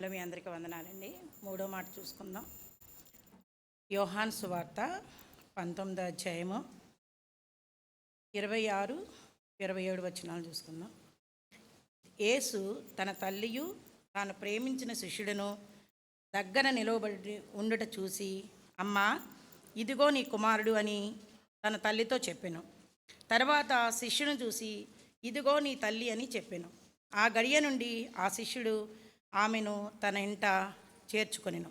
Hello మీ అందరికీ వందనాలండి. మూడో మాట చూసుకుందాం. యోహాన్ సువార్త పంతొమ్మిదో అధ్యాయము ఇరవై ఆరు ఇరవై ఏడు వచనాలు చూసుకుందాం. యేసు తన తల్లియు తాను ప్రేమించిన శిష్యుడును దగ్గర నిలవబడి ఉండుట చూసి అమ్మా ఇదిగో నీ కుమారుడు అని తన తల్లితో చెప్పాను. తర్వాత శిష్యును శిష్యుని చూసి ఇదిగో నీ తల్లి అని చెప్పాను. ఆ గడియ నుండి ఆ శిష్యుడు ఆమెను తన ఇంట చేర్చుకొనిను.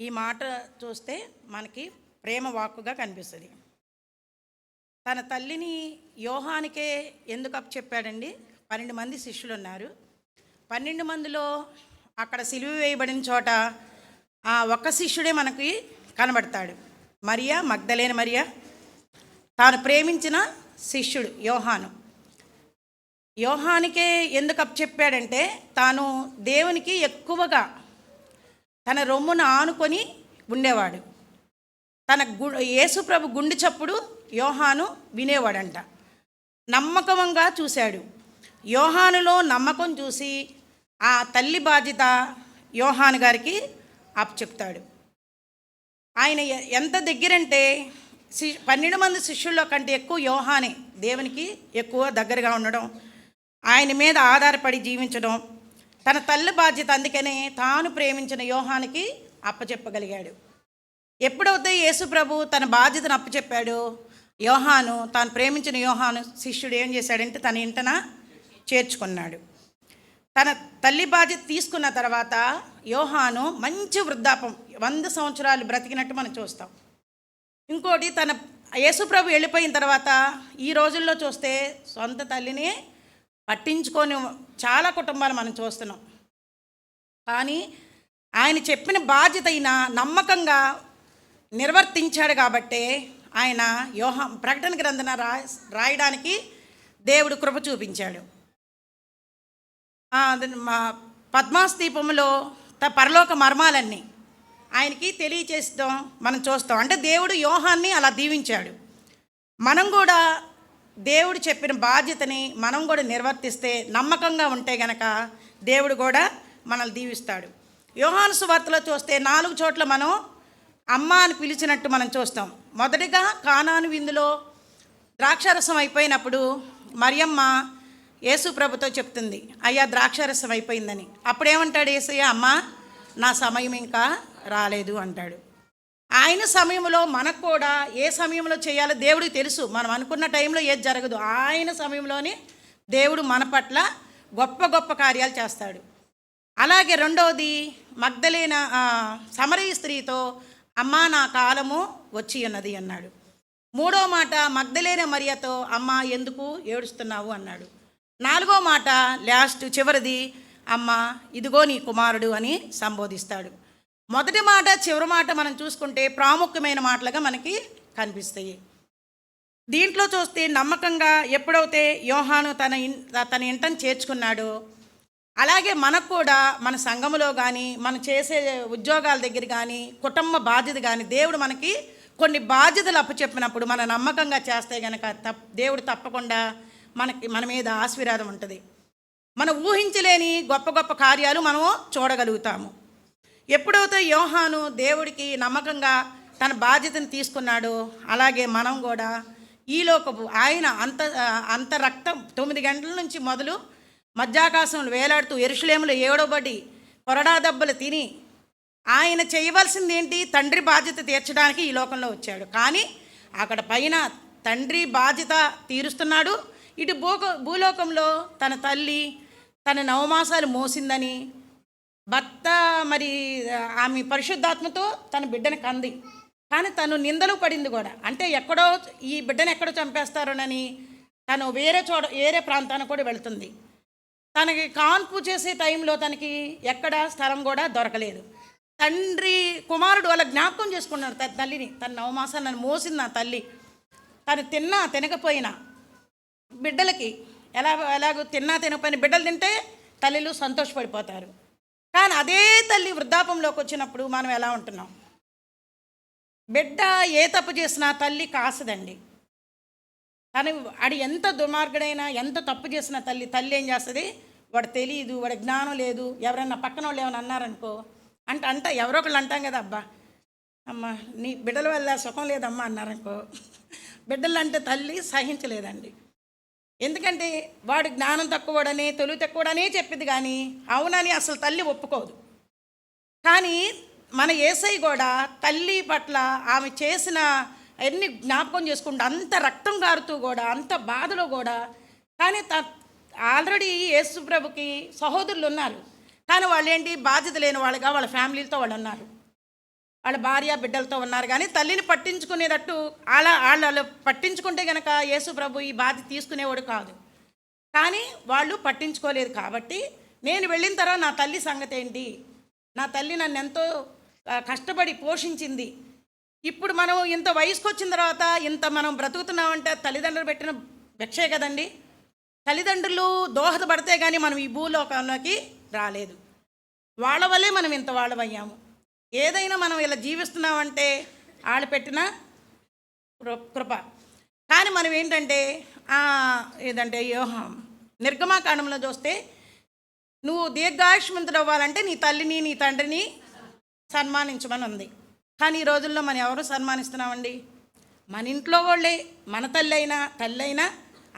ఈ మాట చూస్తే మనకి ప్రేమ వాక్కుగా కనిపిస్తుంది. తన తల్లిని యోహానికే ఎందుకు అప్ చెప్పాడండి? పన్నెండు మంది శిష్యులు ఉన్నారు పన్నెండు మందిలో అక్కడ సిలువ వేయబడిన చోట ఆ ఒక్క శిష్యుడే మనకి కనబడతాడు. మరియా మగ్ధలేని మరియా? తాను ప్రేమించిన శిష్యుడు యోహాను. యోహానికే ఎందుకు అప్ చెప్పాడంటే తాను దేవునికి ఎక్కువగా తన రొమ్మును ఆనుకొని ఉండేవాడు. తన గు యేసుప్రభు గుండె చప్పుడు యోహాను వినేవాడంట. నమ్మకంగా చూశాడు. యోహానులో నమ్మకం చూసి ఆ తల్లి బాధ్యత యోహాను గారికి అప్ చెప్తాడు. ఆయన ఎంత దగ్గరంటే శి పన్నెండు మంది శిష్యుల్లో కంటే ఎక్కువ యోహానే దేవునికి ఎక్కువ దగ్గరగా ఉండడం ఆయన మీద ఆధారపడి జీవించడం తన తల్లి బాధ్యత అందుకనే తాను ప్రేమించిన యోహానికి అప్పచెప్పగలిగాడు. ఎప్పుడైతే యేసు ప్రభు తన బాధ్యతను అప్పచెప్పాడు యోహాను తాను ప్రేమించిన యోహాను శిష్యుడు ఏం చేశాడంటే తన ఇంటన చేర్చుకున్నాడు. తన తల్లి బాధ్యత తీసుకున్న తర్వాత యోహాను మంచి వృద్ధాపం వంద సంవత్సరాలు బ్రతికినట్టు మనం చూస్తాం. ఇంకోటి తన యేసుప్రభు వెళ్ళిపోయిన తర్వాత ఈ రోజుల్లో చూస్తే సొంత తల్లిని పట్టించుకొని చాలా కుటుంబాలు మనం చూస్తున్నాం. కానీ ఆయన చెప్పిన బాధ్యత అయిన నమ్మకంగా నిర్వర్తించాడు కాబట్టే ఆయన యోహ ప్రకటన గ్రంథన రా రాయడానికి దేవుడు కృప చూపించాడు. మా పద్మాస్తీపంలో త పరలోక మర్మాలన్నీ ఆయనకి తెలియచేస్తాం మనం చూస్తాం. అంటే దేవుడు యోహాన్ని అలా దీవించాడు. మనం కూడా దేవుడు చెప్పిన బాధ్యతని మనం కూడా నిర్వర్తిస్తే నమ్మకంగా ఉంటే గనక దేవుడు కూడా మనల్ని దీవిస్తాడు. యోహాను సువార్తలో చూస్తే నాలుగు చోట్ల మనం అమ్మ అని పిలిచినట్టు మనం చూస్తాం. మొదటిగా కానాను విందులో ద్రాక్షారసం అయిపోయినప్పుడు మరియమ్మ యేసు ప్రభుతో చెప్తుంది అయ్యా ద్రాక్షారసం అయిపోయిందని. అప్పుడేమంటాడు ఏసయ్య అమ్మ నా సమయం ఇంకా రాలేదు అంటాడు. ఆయన సమయంలో మనకు కూడా ఏ సమయంలో చేయాలో దేవుడికి తెలుసు. మనం అనుకున్న టైంలో ఏది జరగదు. ఆయన సమయంలోనే దేవుడు మన పట్ల గొప్ప గొప్ప కార్యాలు చేస్తాడు. అలాగే రెండవది మగ్ధలేన సమరయ స్త్రీతో అమ్మా నా కాలము వచ్చి ఉన్నది అన్నాడు. మూడో మాట మగ్ధలేన మరియతో అమ్మ ఎందుకు ఏడుస్తున్నావు అన్నాడు. నాలుగో మాట లాస్ట్ చివరిది అమ్మ ఇదిగో నీ కుమారుడు అని సంబోధిస్తాడు. మొదటి మాట చివరి మాట మనం చూసుకుంటే ప్రాముఖ్యమైన మాటలుగా మనకి కనిపిస్తాయి. దీంట్లో చూస్తే నమ్మకంగా ఎప్పుడైతే యోహాను తన ఇన్ తన ఇంటని చేర్చుకున్నాడో అలాగే మనకు కూడా మన సంఘములో కానీ మనం చేసే ఉద్యోగాల దగ్గర కానీ కుటుంబ బాధ్యత కానీ దేవుడు మనకి కొన్ని బాధ్యతలు అప్పచెప్పినప్పుడు మన నమ్మకంగా చేస్తే గనక తప్ దేవుడు తప్పకుండా మనకి మన మీద ఆశీర్వాదం ఉంటుంది. మనం ఊహించలేని గొప్ప గొప్ప కార్యాలు మనము చూడగలుగుతాము. ఎప్పుడైతే యోహాను దేవుడికి నమ్మకంగా తన బాధ్యతను తీసుకున్నాడో అలాగే మనం కూడా ఈలోకపు ఆయన అంత అంత రక్తం తొమ్మిది గంటల నుంచి మొదలు మధ్యాకాశంలో వేలాడుతూ ఎరుషులేములు ఏడవబడి కొరడా దెబ్బలు తిని ఆయన చేయవలసింది ఏంటి? తండ్రి బాధ్యత తీర్చడానికి ఈ లోకంలో వచ్చాడు. కానీ అక్కడ పైన తండ్రి బాధ్యత తీరుస్తున్నాడు. ఇటు భూక భూలోకంలో తన తల్లి తన నవమాసాలు మోసిందని భర్త మరి ఆమె పరిశుద్ధాత్మతో తన బిడ్డని కంది. కానీ తను నిందలు పడింది కూడా. అంటే ఎక్కడో ఈ బిడ్డను ఎక్కడో చంపేస్తారోనని తను వేరే చోట వేరే ప్రాంతానికి కూడా వెళుతుంది. తనకి కాన్పు చేసే టైంలో తనకి ఎక్కడ స్థలం కూడా దొరకలేదు. తండ్రి కుమారుడు వాళ్ళ జ్ఞాపకం చేసుకున్నాడు తన తల్లిని. తన నవమాసాలు నన్ను మోసింది నా తల్లి. తను తిన్నా తినకపోయినా బిడ్డలకి ఎలా ఎలాగో తిన్నా తినకపోయినా బిడ్డలు తింటే తల్లిలు సంతోషపడిపోతారు. కానీ అదే తల్లి వృద్ధాపంలోకి వచ్చినప్పుడు మనం ఎలా ఉంటున్నాం? బిడ్డ ఏ తప్పు చేసినా తల్లి కాసదండి. కానీ ఆడు ఎంత దుర్మార్గుడైనా ఎంత తప్పు చేసిన తల్లి తల్లి ఏం చేస్తుంది? వాడు తెలియదు వాడి జ్ఞానం లేదు. ఎవరన్నా పక్కన వాళ్ళు ఏమైనా అన్నారనుకో అంటే అంట ఎవరో ఒకళ్ళు అంటాం కదా అబ్బా. అమ్మ నీ బిడ్డల వల్ల సుఖం లేదమ్మా అన్నారనుకో బిడ్డలు అంటే తల్లి సహించలేదండి. ఎందుకంటే వాడు జ్ఞానం తక్కువడని తొలి తక్కువడనే చెప్పింది కానీ అవునని అసలు తల్లి ఒప్పుకోదు. కానీ మన ఏసై కూడా తల్లి పట్ల ఆమె చేసిన అన్ని జ్ఞాపకం చేసుకుంటూ అంత రక్తం కారుతూ కూడా అంత బాధలో కూడా కానీ త ఆల్రెడీ యేసు ప్రభుకి సహోదరులు ఉన్నారు. కానీ వాళ్ళు ఏంటి బాధ్యత లేని వాళ్ళుగా వాళ్ళ ఫ్యామిలీలతో వాళ్ళు ఉన్నారు. వాళ్ళ భార్య బిడ్డలతో ఉన్నారు. కానీ తల్లిని పట్టించుకునేటట్టు అలా వాళ్ళు పట్టించుకుంటే కనుక యేసు ప్రభు ఈ బాధ తీసుకునేవాడు కాదు. కానీ వాళ్ళు పట్టించుకోలేదు కాబట్టి నేను వెళ్ళిన తర్వాత నా తల్లి సంగతి ఏంటి? నా తల్లి నన్ను ఎంతో కష్టపడి పోషించింది. ఇప్పుడు మనం ఇంత వయసుకు వచ్చిన తర్వాత ఇంత మనం బ్రతుకుతున్నామంటే తల్లిదండ్రులు పెట్టిన భిక్షే కదండి. తల్లిదండ్రులు దోహదపడితే కానీ మనం ఈ భూలోకంలోకి రాలేదు. వాళ్ళ వల్లే మనం ఇంత వాళ్ళమయ్యాము. ఏదైనా మనం ఇలా జీవిస్తున్నామంటే వాళ్ళు పెట్టిన కృప. కానీ మనం ఏంటంటే ఏదంటే యోహం. నిర్గమాకాండంలో చూస్తే నువ్వు దీర్ఘాయుష్మంతుడు అవ్వాలంటే నీ తల్లిని నీ తండ్రిని సన్మానించమని ఉంది కానీ ఈ రోజుల్లో మనం ఎవరు సన్మానిస్తున్నామండి? మన ఇంట్లో వాళ్ళే. మన తల్లి అయినా తల్లి అయినా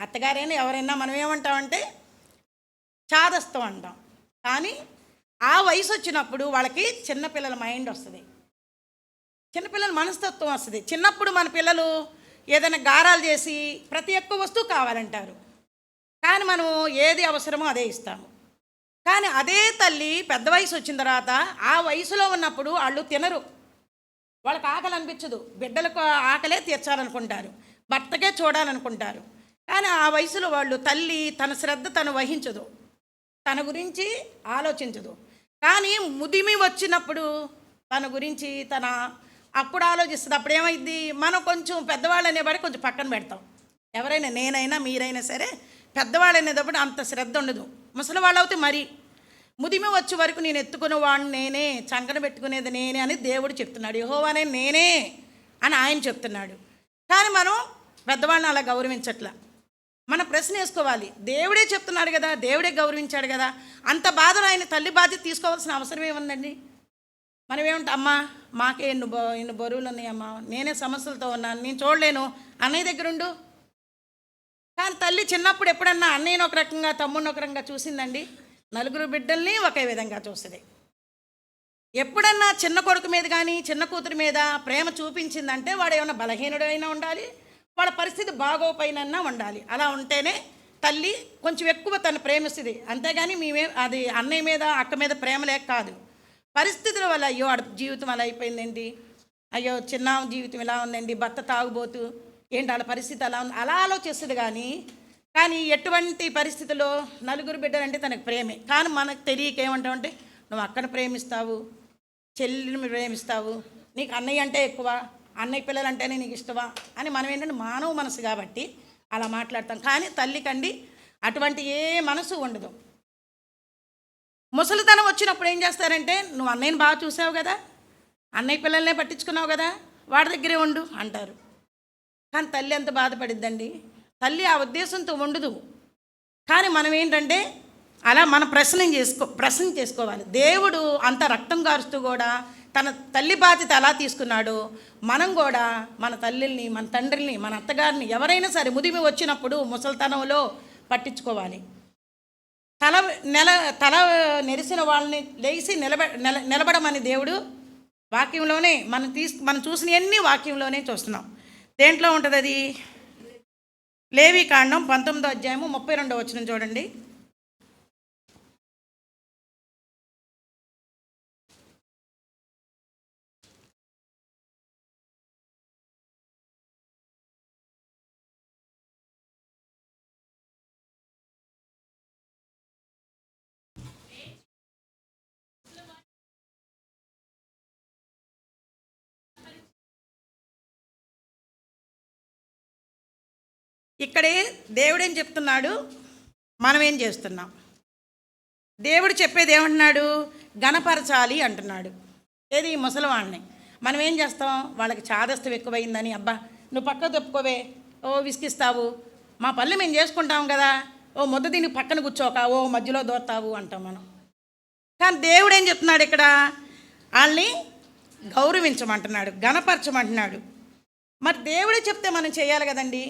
అత్తగారైనా ఎవరైనా మనం ఏమంటామంటే చాదస్తం అంటాం. కానీ ఆ వయసు వచ్చినప్పుడు వాళ్ళకి చిన్నపిల్లల మైండ్ వస్తుంది. చిన్నపిల్లల మనస్తత్వం వస్తుంది. చిన్నప్పుడు మన పిల్లలు ఏదైనా గారాలు చేసి ప్రతి ఒక్క వస్తువు కావాలంటారు. కానీ మనం ఏది అవసరమో అదే ఇస్తాము. కానీ అదే తల్లి పెద్ద వయసు వచ్చిన తర్వాత ఆ వయసులో ఉన్నప్పుడు వాళ్ళు తినరు. వాళ్ళకి ఆకలి అనిపించదు. బిడ్డలకు ఆకలే తీర్చాలనుకుంటారు. భర్తకే చూడాలనుకుంటారు. కానీ ఆ వయసులో వాళ్ళు తల్లి తన శ్రద్ధ తను వహించదు. తన గురించి ఆలోచించదు. కానీ ముదిమి వచ్చినప్పుడు తన గురించి తన అప్పుడు ఆలోచిస్తుంది. అప్పుడు ఏమైంది? మనం కొంచెం పెద్దవాళ్ళు అనేవాడు కొంచెం పక్కన పెడతాం. ఎవరైనా నేనైనా మీరైనా సరే పెద్దవాళ్ళు అనేటప్పుడు అంత శ్రద్ధ ఉండదు. ముసలి వాళ్ళు అయితే మరి. ముదిమి వచ్చే వరకు నేను ఎత్తుకునేవాడిని నేనే చంకన పెట్టుకునేది నేనే అని దేవుడు చెప్తున్నాడు. యహోవానే నేనే అని ఆయన చెప్తున్నాడు. కానీ మనం పెద్దవాళ్ళని అలా గౌరవించట్లా. మన ప్రశ్న వేసుకోవాలి. దేవుడే చెప్తున్నాడు కదా దేవుడే గౌరవించాడు కదా. అంత బాధలు ఆయన తల్లి బాధ్యత తీసుకోవాల్సిన అవసరం ఏముందండి? మనం ఏమంటా అమ్మా మాకే ఎన్ని బో ఎన్ని బరువులు ఉన్నాయమ్మా. నేనే సమస్యలతో ఉన్నాను. నేను చూడలేను. అన్నయ్య దగ్గరుండు. కానీ తల్లి చిన్నప్పుడు ఎప్పుడన్నా అన్నయ్యని ఒక రకంగా తమ్ముడిని ఒక రకంగా చూసిందండి? నలుగురు బిడ్డల్ని ఒకే విధంగా చూస్తుంది. ఎప్పుడన్నా చిన్న కొడుకు మీద కానీ చిన్న కూతురు మీద ప్రేమ చూపించిందంటే వాడు ఏమైనా బలహీనుడైనా ఉండాలి వాళ్ళ పరిస్థితి బాగోపోయినన్నా ఉండాలి. అలా ఉంటేనే తల్లి కొంచెం ఎక్కువ తను ప్రేమిస్తుంది. అంతేగాని మేమే అది అన్నయ్య మీద అక్క మీద ప్రేమ లేక కాదు. పరిస్థితుల వల్ల అయ్యో ఆడ జీవితం అలా అయిపోయిందండి అయ్యో చిన్న జీవితం ఇలా ఉందండి భర్త తాగుబోతూ ఏంటి వాళ్ళ పరిస్థితి అలా ఉంది? అలా ఆలోచిస్తుంది కానీ కానీ ఎటువంటి పరిస్థితుల్లో నలుగురు బిడ్డలంటే తనకు ప్రేమే. కానీ మనకు తెలియక ఏమంటావంటే నువ్వు అక్కడ ప్రేమిస్తావు చెల్లిని ప్రేమిస్తావు నీకు అన్నయ్య అంటే ఎక్కువ అన్నయ్య పిల్లలంటేనే నీకు ఇష్టమా అని మనం ఏంటంటే మానవ మనసు కాబట్టి అలా మాట్లాడతాం. కానీ తల్లికండి అటువంటి ఏ మనసు ఉండదు. ముసలితనం వచ్చినప్పుడు ఏం చేస్తారంటే నువ్వు అన్నయ్యని బాగా చూసావు కదా అన్నయ్య పిల్లల్నే పట్టించుకున్నావు కదా వాడి దగ్గరే ఉండు అంటారు. కానీ తల్లి ఎంత బాధపడిద్దండి? తల్లి ఆ ఉద్దేశంతో ఉండదు. కానీ మనం ఏంటంటే అలా మన ప్రశ్న చేసుకో ప్రశ్న చేసుకోవాలి. దేవుడు అంత రక్తం కారుస్తూ కూడా తన తల్లి బాధ్యత ఎలా తీసుకున్నాడో మనం కూడా మన తల్లిని మన తండ్రిని మన అత్తగారిని ఎవరైనా సరే ముదిమి వచ్చినప్పుడు ముసలితనంలో పట్టించుకోవాలి. తల నెల తల నెరిసిన వాళ్ళని లేచి నిలబె నిల నిలబడమని దేవుడు వాక్యంలోనే మనం తీసు మనం చూసినవన్నీ వాక్యంలోనే చూస్తున్నాం. దేంట్లో ఉంటుంది అది లేవి కాండం పంతొమ్మిదో అధ్యాయము ముప్పై రెండో వచ్చిన చూడండి. ఇక్కడే దేవుడేం చెప్తున్నాడు? మనం ఏం చేస్తున్నాం? దేవుడు చెప్పేది ఏమంటున్నాడు? గణపరచాలి అంటున్నాడు. ఏది? ముసలివాడిని ముసలివాళ్ళని మనం ఏం చేస్తాం? వాళ్ళకి చాదస్తం ఎక్కువైందని అబ్బా నువ్వు పక్క తప్పుకోవే. ఓ విసికిస్తావు మా పనులు మేము చేసుకుంటాం కదా. ఓ ముద్ద దీన్ని పక్కన కూర్చోక ఓ మధ్యలో దోతావు అంటాం మనం. కానీ దేవుడు ఏం చెప్తున్నాడు ఇక్కడ? వాళ్ళని గౌరవించమంటున్నాడు గణపరచమంటున్నాడు మరి దేవుడే చెప్తే మనం చేయాలి కదండి?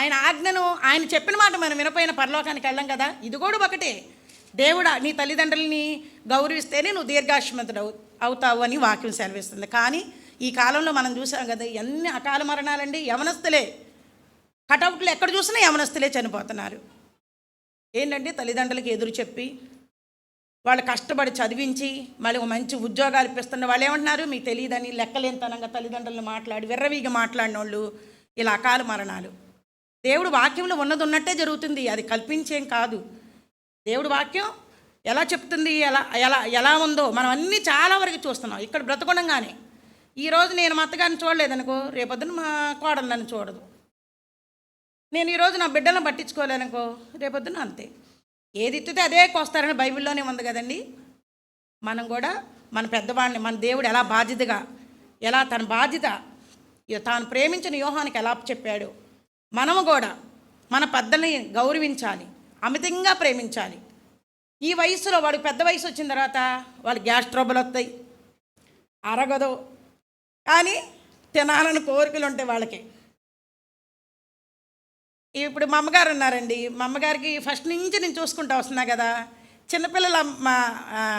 ఆయన ఆజ్ఞను ఆయన చెప్పిన మాట మనం వినపోయిన పరలోకానికి వెళ్ళాం కదా ఇది కూడా ఒకటే. దేవుడా నీ తల్లిదండ్రులని గౌరవిస్తేనే నువ్వు దీర్ఘాశ్వంతుడు అవు అవుతావు అని వాక్యం సెలవిస్తుంది. కానీ ఈ కాలంలో మనం చూసాం కదా ఎన్ని అకాల మరణాలండి యవనస్తులే. కటౌట్లు ఎక్కడ చూసినా యవనస్తులే చనిపోతున్నారు. ఏంటంటే తల్లిదండ్రులకి ఎదురు చెప్పి వాళ్ళు కష్టపడి చదివించి మళ్ళీ మంచి ఉద్యోగాలు ఇప్పిస్తున్న వాళ్ళు ఏమంటున్నారు? మీకు తెలియదని లెక్కలేనితనంగా తల్లిదండ్రులను మాట్లాడి విర్రవీగా మాట్లాడిన వాళ్ళు ఇలా అకాల మరణాలు. దేవుడు వాక్యంలో ఉన్నది ఉన్నట్టే జరుగుతుంది. అది కల్పించేం కాదు. దేవుడు వాక్యం ఎలా చెప్తుంది? ఎలా ఎలా ఎలా ఉందో మనం అన్నీ చాలా వరకు చూస్తున్నాం. ఇక్కడ బ్రతకుండగానే ఈరోజు నేను మా అత్తగారిని చూడలేదనుకో రేపొద్దున మా కోడలు నన్ను చూడదు. నేను ఈరోజు నా బిడ్డలను పట్టించుకోలేనుకో రేపొద్దున అంతే. ఏది ఇచ్చితే అదే కోస్తారని బైబిల్లోనే ఉంది కదండి. మనం కూడా మన పెద్దవాళ్ళని మన దేవుడు ఎలా బాధ్యతగా ఎలా తన బాధ్యత తాను ప్రేమించిన వ్యూహానికి ఎలా చెప్పాడు? మనము కూడా మన పెద్దల్ని గౌరవించాలి అమితంగా ప్రేమించాలి. ఈ వయసులో వాడు పెద్ద వయసు వచ్చిన తర్వాత వాళ్ళు గ్యాస్ ట్రబుల్ వస్తాయి అరగదు. కానీ తినాలని కోరికలు ఉంటాయి వాళ్ళకి. ఇప్పుడు మా అమ్మగారు ఉన్నారండి. మా అమ్మగారికి ఫస్ట్ నుంచి నేను చూసుకుంటా వస్తున్నా కదా. చిన్నపిల్లల మా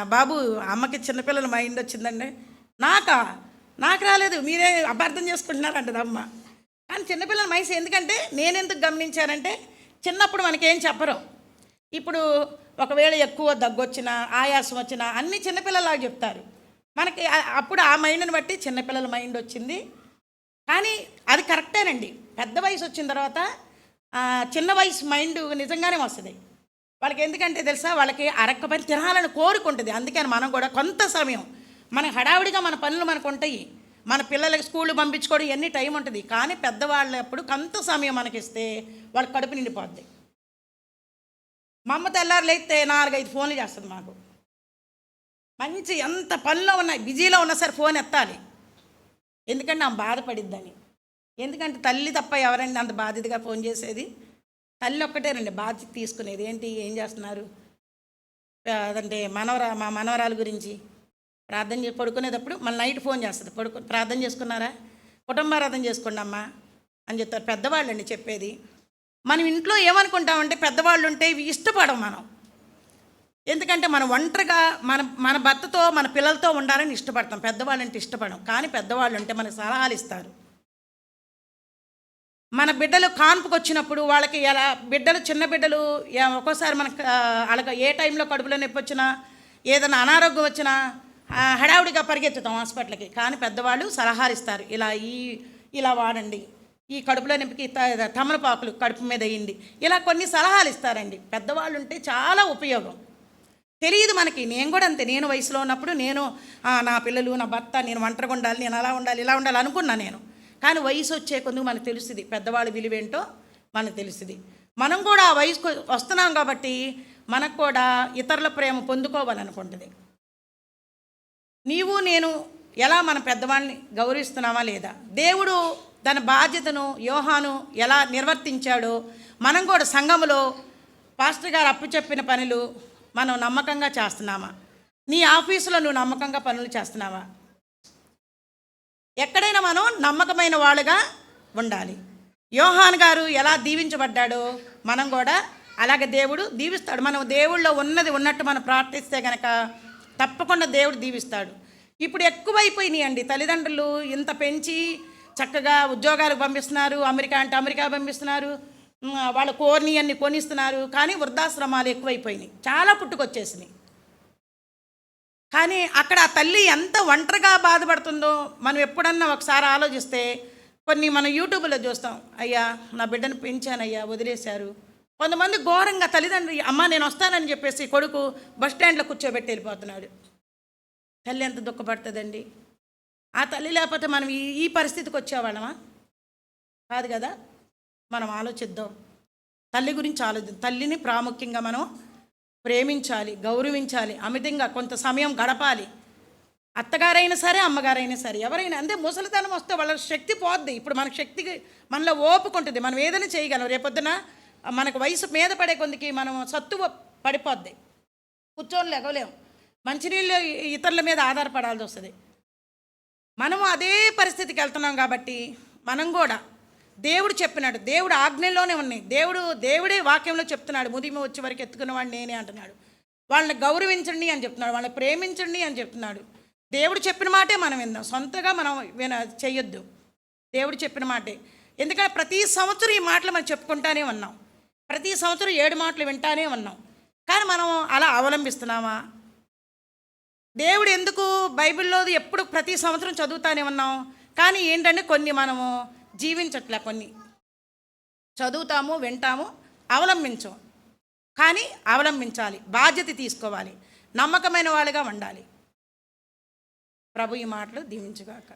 బాబు అమ్మకి చిన్నపిల్లల మైండ్ వచ్చిందండి. నాకా? నాకు రాలేదు. మీరే అపార్థం చేసుకుంటున్నారంటది అమ్మ. కానీ చిన్నపిల్లల మైండ్స్ ఎందుకంటే నేను ఎందుకు గమనించానంటే చిన్నప్పుడు మనకేం చెప్పరు. ఇప్పుడు ఒకవేళ ఎక్కువ దగ్గు వచ్చినా ఆయాసం వచ్చినా అన్నీ చిన్నపిల్లలాగా చెప్తారు. మనకి అప్పుడు ఆ మైండ్ని బట్టి చిన్నపిల్లల మైండ్ వచ్చింది. కానీ అది కరెక్టేనండి. పెద్ద వయసు వచ్చిన తర్వాత చిన్న వయసు మైండ్ నిజంగానే వస్తుంది. వాళ్ళకి ఎందుకంటే తెలుసా వాళ్ళకి అరక్క పని తినాలని కోరుకుంటుంది అందుకని మనం కూడా కొంత సమయం మన హడావిడిగా మన పనులు మనకు ఉంటాయి. మన పిల్లలకి స్కూల్ పంపించుకోవడం ఎన్ని టైం ఉంటుంది. కానీ పెద్దవాళ్ళప్పుడు కొంత సమయం మనకిస్తే వాళ్ళ కడుపు నిండిపోద్ది. మా అమ్మ తెల్లారు అయితే నాలుగైదు ఫోన్లు చేస్తుంది మాకు. మంచి ఎంత పనిలో ఉన్నాయి బిజీలో ఉన్నా సరే ఫోన్ ఎత్తాలి. ఎందుకంటే ఆమె బాధపడిద్దని. ఎందుకంటే తల్లి తప్ప ఎవరైనా అంత బాధ్యతగా ఫోన్ చేసేది? తల్లి ఒక్కటేనండి బాధ్యత తీసుకునేది. ఏంటి ఏం చేస్తున్నారు? అదంటే మనవరా మా మనవరాల గురించి. ప్రార్థన చేసి పడుకునేటప్పుడు మళ్ళీ నైట్ ఫోన్ చేస్తుంది. పడుకు ప్రార్థన చేసుకున్నారా? కుటుంబారాధన చేసుకోండి అమ్మా అని చెప్తారు. పెద్దవాళ్ళండి చెప్పేది. మనం ఇంట్లో ఏమనుకుంటామంటే పెద్దవాళ్ళు ఉంటే ఇవి ఇష్టపడం మనం. ఎందుకంటే మనం ఒంటరిగా మన మన భర్తతో మన పిల్లలతో ఉండాలని ఇష్టపడతాం. పెద్దవాళ్ళు అంటే ఇష్టపడం కానీ పెద్దవాళ్ళు ఉంటే మనకు సలహాలు ఇస్తారు. మన బిడ్డలు కాన్పుకు వచ్చినప్పుడు వాళ్ళకి ఎలా బిడ్డలు చిన్న బిడ్డలు ఒక్కోసారి మనకు అలాగ ఏ టైంలో కడుపులో నొప్పి వచ్చినా ఏదైనా అనారోగ్యం వచ్చినా హడావుడిగా పరిగెత్తుతాం హాస్పిటల్కి. కానీ పెద్దవాళ్ళు సలహాలు ఇస్తారు ఇలా ఈ ఇలా వాడండి. ఈ కడుపులో నింపికి తమలపాకులు కడుపు మీద వేయండి. ఇలా కొన్ని సలహాలు ఇస్తారండి పెద్దవాళ్ళు ఉంటే చాలా ఉపయోగం. తెలియదు మనకి. నేను కూడా అంతే. నేను వయసులో ఉన్నప్పుడు నేను నా పిల్లలు నా భర్త నేను ఒంటరిగా ఉండాలి నేను అలా ఉండాలి ఇలా ఉండాలి అనుకున్నా నేను. కానీ వయసు వచ్చే కొందుకు మనకు తెలుస్తుంది. పెద్దవాళ్ళ విలువేంటో మనకు తెలుస్తుంది. మనం కూడా ఆ వయసుకు వస్తున్నాం కాబట్టి మనకు కూడా ఇతరుల ప్రేమ పొందుకోవాలనుకుంటుంది. నీవు నేను ఎలా మన పెద్దవాళ్ళని గౌరవిస్తున్నామా లేదా? దేవుడు తన బాధ్యతను యోహాను ఎలా నిర్వర్తించాడో మనం కూడా సంఘములో పాస్టర్ గారు అప్పు చెప్పిన పనులు మనం నమ్మకంగా చేస్తున్నామా? నీ ఆఫీసులో నువ్వు నమ్మకంగా పనులు చేస్తున్నావా? ఎక్కడైనా మనం నమ్మకమైన వాళ్ళుగా ఉండాలి. యోహాన్ గారు ఎలా దీవించబడ్డాడో మనం కూడా అలాగే దేవుడు దీవిస్తాడు. మనం దేవుళ్ళో ఉన్నది ఉన్నట్టు మనం ప్రార్థిస్తే కనుక తప్పకుండా దేవుడు దీవిస్తాడు. ఇప్పుడు ఎక్కువైపోయినాయండి. అండి తల్లిదండ్రులు ఇంత పెంచి చక్కగా ఉద్యోగాలకు పంపిస్తున్నారు అమెరికా అంటే అమెరికా పంపిస్తున్నారు వాళ్ళ కోరిని అన్ని కొనిస్తున్నారు కానీ వృద్ధాశ్రమాలు ఎక్కువైపోయినాయి. చాలా పుట్టుకొచ్చేసినాయి. కానీ అక్కడ ఆ తల్లి ఎంత ఒంటరిగా బాధపడుతుందో మనం ఎప్పుడన్నా ఒకసారి ఆలోచిస్తే కొన్ని మనం యూట్యూబ్లో చూస్తాం. అయ్యా నా బిడ్డను పెంచానయ్యా వదిలేశారు. కొంతమంది ఘోరంగా తల్లిదండ్రి అమ్మ నేను వస్తానని చెప్పేసి కొడుకు బస్ స్టాండ్లో కూర్చోబెట్టి వెళ్ళిపోతున్నాడు. తల్లి ఎంత దుఃఖపడుతుందండి. ఆ తల్లి లేకపోతే మనం ఈ ఈ పరిస్థితికి వచ్చేవాళ్ళమా? కాదు కదా. మనం ఆలోచిద్దాం. తల్లి గురించి ఆలోచిద్దాం తల్లిని ప్రాముఖ్యంగా మనం ప్రేమించాలి గౌరవించాలి అమితంగా కొంత సమయం గడపాలి. అత్తగారైనా సరే అమ్మగారైనా సరే ఎవరైనా అంతే ముసలితనం వస్తే వాళ్ళ శక్తి పోద్ది. ఇప్పుడు మనకు శక్తికి మనలో ఓపుకుంటుంది మనం ఏదైనా చేయగలం. రేపొద్దున మనకు వయసు మీద పడే కొందికి మనం సత్తువ పడిపోద్ది. కూర్చొని లెగలేం మంచినీళ్ళు ఇతరుల మీద ఆధారపడాల్సి వస్తుంది. మనము అదే పరిస్థితికి వెళ్తున్నాం కాబట్టి మనం కూడా దేవుడు చెప్పినాడు. దేవుడు ఆజ్ఞల్లోనే ఉన్నాయి దేవుడు దేవుడే వాక్యంలో చెప్తున్నాడు. ముదిమి వచ్చే వరకు ఎత్తుకున్నవాడు నేనే అంటున్నాడు. వాళ్ళని గౌరవించండి అని చెప్తున్నాడు. వాళ్ళని ప్రేమించండి అని చెప్తున్నాడు. దేవుడు చెప్పిన మాటే మనం విందాం సొంతగా మనం విన చెయ్యొద్దు దేవుడు చెప్పిన మాటే. ఎందుకంటే ప్రతి సంవత్సరం ఈ మాటలు మనం చెప్పుకుంటానే ఉన్నాం. ప్రతి సంవత్సరం ఏడు మాటలు వింటానే ఉన్నాం. కానీ మనం అలా అవలంబిస్తున్నామా? దేవుడు ఎందుకు బైబిల్లో ఎప్పుడు ప్రతి సంవత్సరం చదువుతానే ఉన్నాం? కానీ ఏంటంటే కొన్ని మనము జీవించట్లే కొన్ని. చదువుతాము వింటాము అవలంబించం. కానీ అవలంబించాలి బాధ్యత తీసుకోవాలి నమ్మకమైన వాళ్ళుగా ఉండాలి. ప్రభు ఈ మాటలు దీవించుగాక.